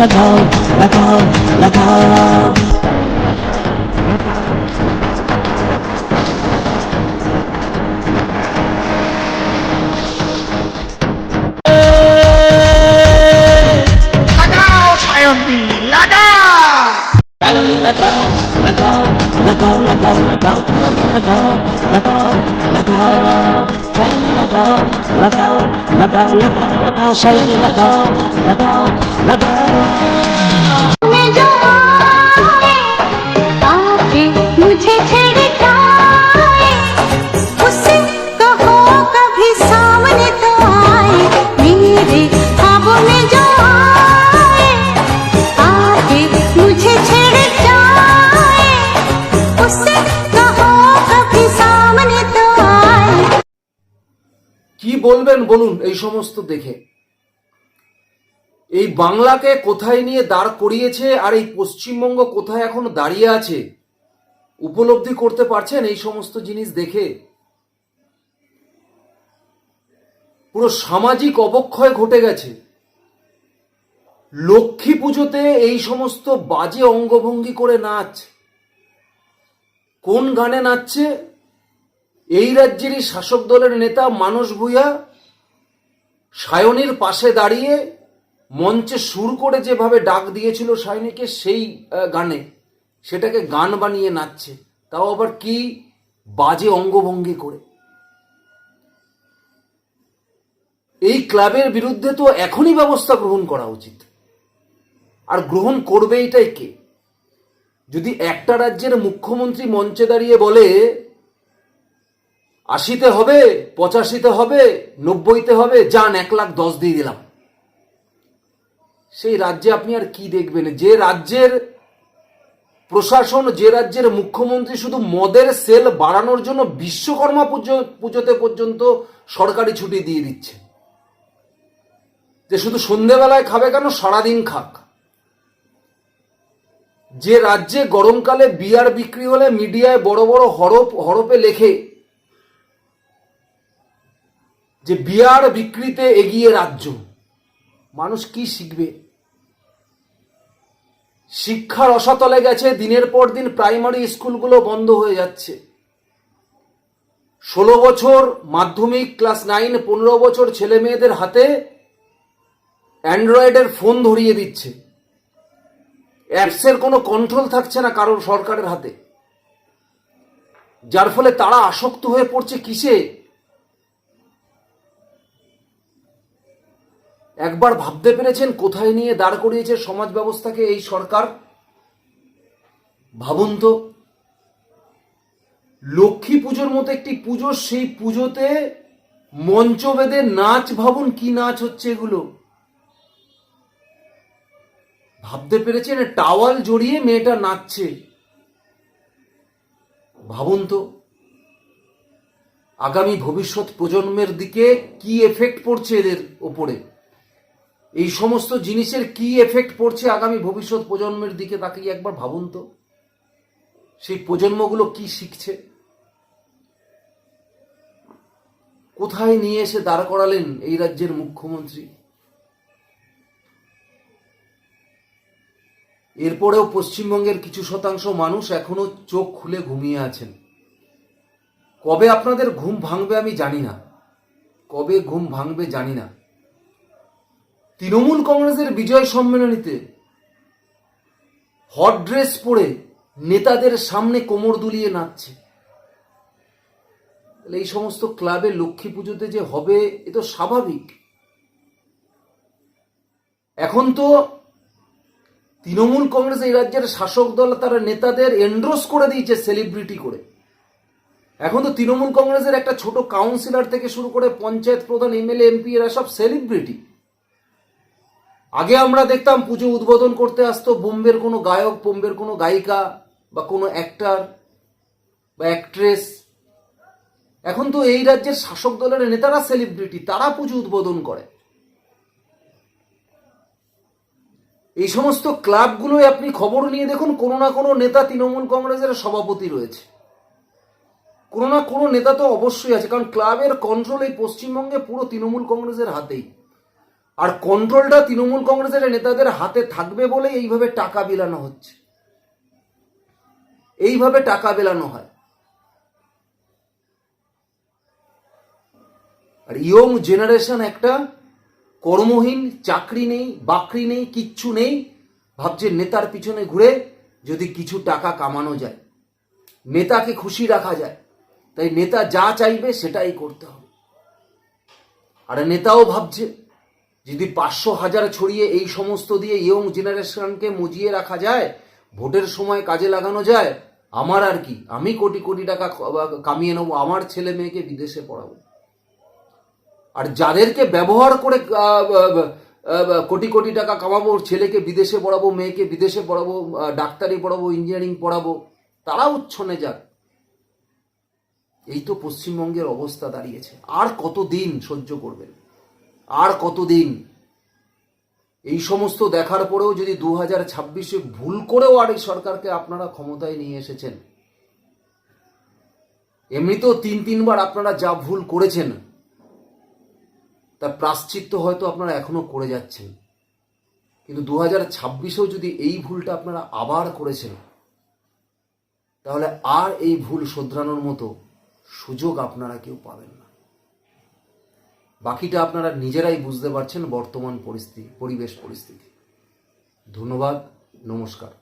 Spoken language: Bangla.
let go, let go, let go. मुझे छेड़ বলবেন বলুন এই সমস্ত দেখে। এই বাংলাকে কোথায় নিয়ে দাঁড় করিয়েছে আর এই পশ্চিমবঙ্গ কোথায় এখন দাঁড়িয়ে আছে, উপলব্ধি করতে পারছেন এই সমস্ত জিনিস দেখে? পুরো সামাজিক অবক্ষয় ঘটে গেছে। লক্ষ্মী পুজোতে এই সমস্ত বাজে অঙ্গভঙ্গি করে নাচ। কোন গানে নাচছে? এই রাজ্যেরই শাসক দলের নেতা মানস ভূঁইয়া সায়নীর পাশে দাঁড়িয়ে মঞ্চে সুর করে যেভাবে ডাক দিয়েছিল সায়নীকে, সেই গানে সেটাকে গান বানিয়ে নাচছে। তাও আবার কি বাজে অঙ্গভঙ্গি করে। এই ক্লাবের বিরুদ্ধে তো এখনই ব্যবস্থা গ্রহণ করা উচিত। আর গ্রহণ করবে এটাই কে? যদি একটা রাজ্যের মুখ্যমন্ত্রী মঞ্চে দাঁড়িয়ে বলে আশিতে হবে, পঁচাশিতে হবে, নব্বইতে হবে যান এক লাখ দশ দিয়ে দিলাম। সেই রাজ্যে আপনি আর কি দেখবেন? যে রাজ্যের প্রশাসন, যে রাজ্যের মুখ্যমন্ত্রী শুধু মদের সেল বাড়ানোর জন্য বিশ্বকর্মা পুজো, পুজোতে পর্যন্ত সরকারি ছুটি দিয়ে দিচ্ছে। যে শুধু সন্ধেবেলায় খাবে কেন? সারাদিন খাক। যে রাজ্যে গরমকালে বিয়ার বিক্রি হলে মিডিয়ায় বড় বড় হরপ, হরপে লেখে যে বিয়ার বিক্রিতে এগিয়ে রাজ্য। মানুষ কি শিখবে? শিক্ষার অসাতলে গেছে, দিনের পর দিন প্রাইমারি স্কুলগুলো বন্ধ হয়ে যাচ্ছে। ষোলো বছর মাধ্যমিক ক্লাস নাইন, পনেরো বছর ছেলে মেয়েদের হাতে অ্যান্ড্রয়েডের ফোন ধরিয়ে দিচ্ছে। অ্যাপসের কোনো কন্ট্রোল থাকছে না কারোর সরকারের হাতে। যার ফলে তারা আসক্ত হয়ে পড়ছে কিসে? একবার ভাবতে পেরেছেন কোথায় নিয়ে দাঁড় করিয়েছে সমাজ ব্যবস্থাকে এই সরকার? ভাবুন তো। লক্ষ্মী পুজোর মতো একটি পুজো, সেই পুজোতে মঞ্চ বেঁধে নাচ, ভাবুন কি নাচ হচ্ছে এগুলো। ভাবতে পেরেছেন টাওয়াল জড়িয়ে মেয়েটা নাচছে। ভাবুন তো, আগামী ভবিষ্যৎ প্রজন্মের দিকে কি এফেক্ট পড়ছে এদের ওপরে? এই সমস্ত জিনিসের কি এফেক্ট পড়ছে আগামী ভবিষ্যৎ প্রজন্মের দিকে তাকিয়ে একবার ভাবুন তো? সেই প্রজন্মগুলো কি শিখছে? কোথায় নিয়ে এসে দাঁড় করালেন এই রাজ্যের মুখ্যমন্ত্রী? এরপরেও পশ্চিমবঙ্গের কিছু শতাংশ মানুষ এখনও চোখ খুলে ঘুমিয়ে আছেন। কবে আপনাদের ঘুম ভাঙবে আমি জানি না। কবে ঘুম ভাঙবে জানি না। তৃণমূল কংগ্রেসের বিজয় সম্মেলনীতে হট ড্রেস পরে নেতাদের সামনে কোমর দুলিয়ে নাচছে। তাহলে এই সমস্ত ক্লাবে লক্ষ্মী পুজোতে যে হবে, এ তো স্বাভাবিক। এখন তো তৃণমূল কংগ্রেস এই রাজ্যের শাসক দল, তারা নেতাদের এন্ড্রোস করে দিয়েছে সেলিব্রিটি করে। এখন তো তৃণমূল কংগ্রেসের একটা ছোট কাউন্সিলর থেকে শুরু করে পঞ্চায়েত প্রধান, এমএলএ, এমপি, এরা সব সেলিব্রিটি আগে আমরা দেখতাম পুজো উদ্বোধন করতে আসতো, বোম্বের কোনো গায়ক, বোম্বের কোনো গায়িকা বা কোনো অ্যাক্টার বা অ্যাক্ট্রেস এখন তো এই রাজ্যের শাসক দলের নেতারা সেলিব্রিটি তারা পুজো উদ্বোধন করে। এই সমস্ত ক্লাবগুলোয় আপনি খবর নিয়ে দেখুন, কোনো না কোনো নেতা তৃণমূল কংগ্রেসের সভাপতি রয়েছে। কোনো না কোনো নেতা তো অবশ্যই আছে, কারণ ক্লাবের কন্ট্রোল এই পশ্চিমবঙ্গে পুরো তৃণমূল কংগ্রেসের হাতেই। আর কন্ট্রোলটা তৃণমূল কংগ্রেসের নেতাদের হাতে থাকবে বলে এইভাবে টাকা বিলানো হচ্ছে। এইভাবে টাকা বেলানো হয়। আর ইয়ং জেনারেশন একটা কর্মহীন, চাকরি নেই, বাকরি নেই, কিচ্ছু নেই, ভাবছে নেতার পিছনে ঘুরে যদি কিছু টাকা কামানো যায়, নেতাকে খুশি রাখা যায়, তাই নেতা যা চাইবে সেটাই করতে হবে। আর নেতাও ভাবছে যদি পাঁচশো হাজার ছড়িয়ে এই সমস্ত দিয়ে ইয়ং জেনারেশনকে মজিয়ে রাখা যায়, ভোটের সময় কাজে লাগানো যায়, আমার আর কি? আমি কোটি কোটি টাকা কামিয়ে নেব, আমার ছেলে মেয়েকে বিদেশে পড়াবো। আর যাদেরকে ব্যবহার করে কোটি কোটি টাকা কামাবো, ছেলেকে বিদেশে পড়াবো, মেয়েকে বিদেশে পড়াবো ডাক্তারি পড়াবো, ইঞ্জিনিয়ারিং পড়াবো তারা উচ্ছনে যাক। এই তো পশ্চিমবঙ্গের অবস্থা দাঁড়িয়েছে। আর কতদিন সহ্য করবেন? আর কতদিন? এই সমস্ত দেখার পরেও যদি দু হাজার ছাব্বিশে ভুল করেও আর এই সরকারকে আপনারা ক্ষমতায় নিয়ে এসেছেন এমনিতেও তিন তিনবার আপনারা যা ভুল করেছেন তার প্রাশ্চিত্য হয়তো আপনারা এখনও করে যাচ্ছেন। কিন্তু দু হাজার ছাব্বিশেও যদি এই ভুলটা আপনারা আবার করেছেন, তাহলে আর এই ভুল শোধরানোর মতো সুযোগ আপনারা কেউ পাবেন না। বাকিটা আপনারা নিজেরাই বুঝতে পারছেন বর্তমান পরিস্থিতি পরিবেশ পরিস্থিতি। ধন্যবাদ নমস্কার।